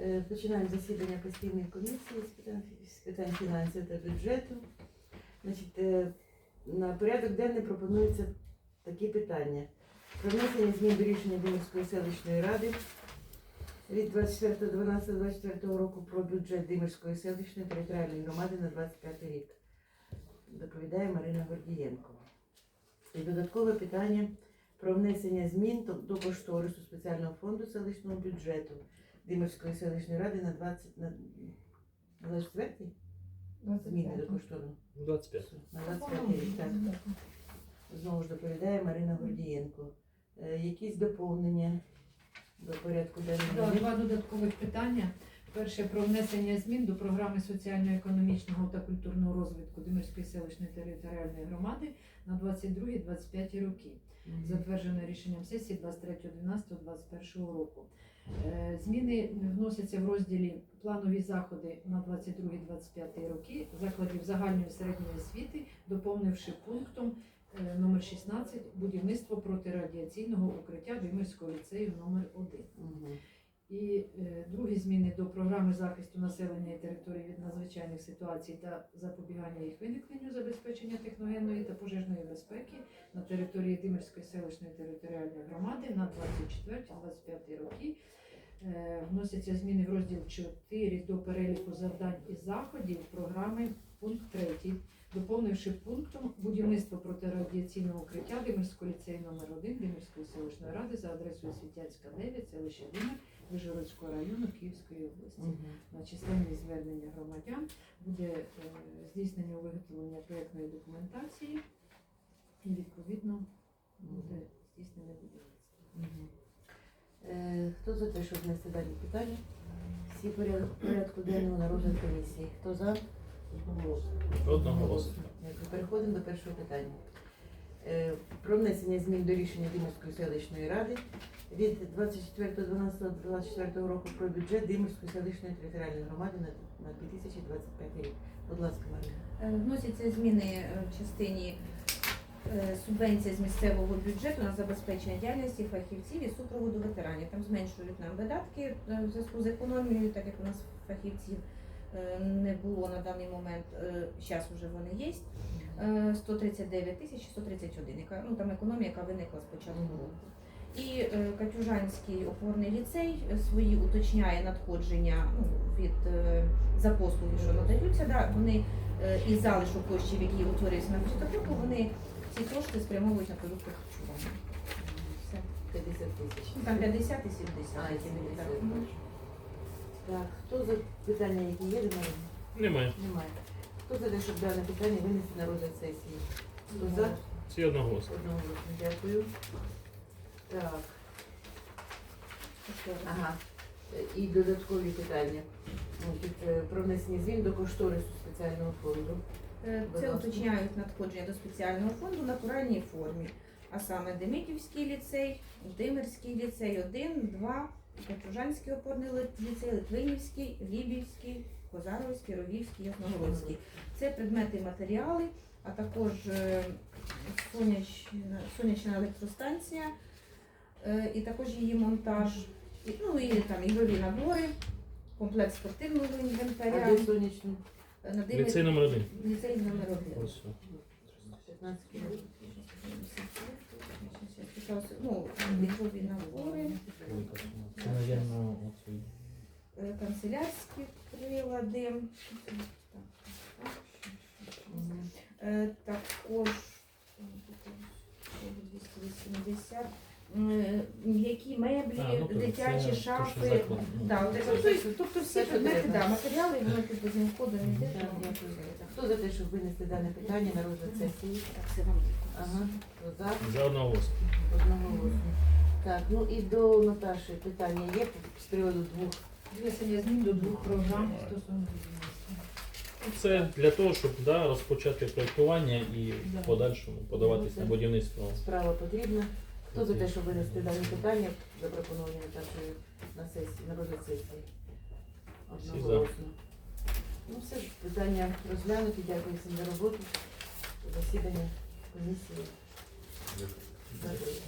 Е, Починаємо засідання постійної комісії з питань, фінансів та бюджету. Значить, е, на порядок денний пропонуються такі питання. Про внесення змін до рішення Димирської селищної ради від 24.12.24 року про бюджет Димирської селищної територіальної громади на 25 рік. Доповідає Марина Гордієнко. І додаткове питання про внесення змін до- кошторису спеціального фонду селищного бюджету Димирської селищної ради на 20 на, на 24 зміни до кошторису. 25. На 25 рік, так. Знову ж доповідає Марина Гордієнко. Е, якісь доповнення до порядку Да, денного? Два додаткових питання. Перше про внесення змін до програми соціально-економічного та культурного розвитку Димирської селищної територіальної громади на 22-25 роки. Затверджено рішенням сесії 23.12.2021 року. Е, Зміни вносяться в розділі планові заходи на 22-25 роки закладів загальної середньої освіти, доповнивши пунктом е, номер 16 будівництво протирадіаційного укриття Димирського ліцею номер 1 Мгм. І е, другі зміни до програми захисту населення і території від надзвичайних ситуацій та запобігання їх виникненню, забезпечення техногенної та пожежної безпеки на території Димирської селищної територіальної громади на 24-25 роки. Е, Вносяться зміни в розділ 4 до переліку завдань і заходів програми пункт 3, доповнивши пунктом будівництво протирадіаційного укриття Димирського ліцею номер 1 Димирської селищної ради за адресою Світянська 9, селище Димир, Вижгородського району Київської області. Мгм. На численні звернення громадян буде е, здійснення виготовлення проєктної документації і відповідно буде здійснене будівництво. Мгм. Е, Хто за те, щоб внести дані питання? Всі поряд- порядку денного на розгляд комісії. Хто за? Одноголосно. Переходимо до першого питання. Е, Про внесення змін до рішення Димирської селищної ради від 24.12.24 року про бюджет Димирської селищної територіальної громади на на 2025 рік. Будь ласка, Марина. Е, Вносяться зміни в частині е, субвенції з місцевого бюджету на забезпечення діяльності фахівців і супроводу ветеранів. Там зменшують нам видатки е, в зв'язку з економією, так як у нас фахівців е, не було на даний момент. Зараз вже вони є. Е, 139 тисяч 131, яка ну там економія, яка виникла з початку року. І Катюжанський опорний ліцей свої уточняє надходження ну, від за послуги, що надаються. Да, вони із залишок коштів, які утворюються на початок року, вони ці кошти спрямовують на продукти харчування. Все. 50 тисяч. Там 50 і 70. А, які мені так. Так, хто за питання, які є мене? Немає. Немає. Хто за те, щоб дане питання винести на розгляд сесії? Хто за? Всі одноголосно. Одноголосно. Дякую. Так. Ага. І додаткові питання. Значить, е, Про внесення змін до кошторису спеціального фонду. Е, Це уточняють надходження до спеціального фонду в натуральній формі. А саме Демидівський ліцей, Димирський ліцей 1, 2, Катюжанський опорний ліцей, Литвинівський, Лібівський, Козаровський, Ровівський, Ясногородський. Це предмети і матеріали, а також е, сонячна, сонячна електростанція, е, і також її монтаж, ну і там ігрові набори, комплект спортивного А інвентаря. де сонячний? Ліцей номер один. Ліцей номер один. Ось. 15 кілометрів. Ну, ігрові набори, Це, оцей. е, канцелярські прилади. Е, Також е, 280. М'які меблі, А, ну, то дитячі це що шафи. заклад. Да, от, тобто, тобто всі Все, що предмети, да, матеріали, вони тут без входу не йде. Так, тому дякую. Хто за те, щоб винести дане питання на розгляд сесії? Так, це вам. Ага. Хто за? За одноголосно. Одноголосно. Так, ну і до Наташі питання є з приводу двох. Внесення змін до двох програм стосовно будівництва. Це для того, щоб да, розпочати проєктування і Да. в подальшому подаватись на будівництво. Справа потрібна. Хто за те, щоб винести дане питання, запропоновані першої на сесії, на розгляд сесії? Одноголосно. Ну все, питання розглянуті. Дякую всім за роботу. Засідання комісії. Закрите.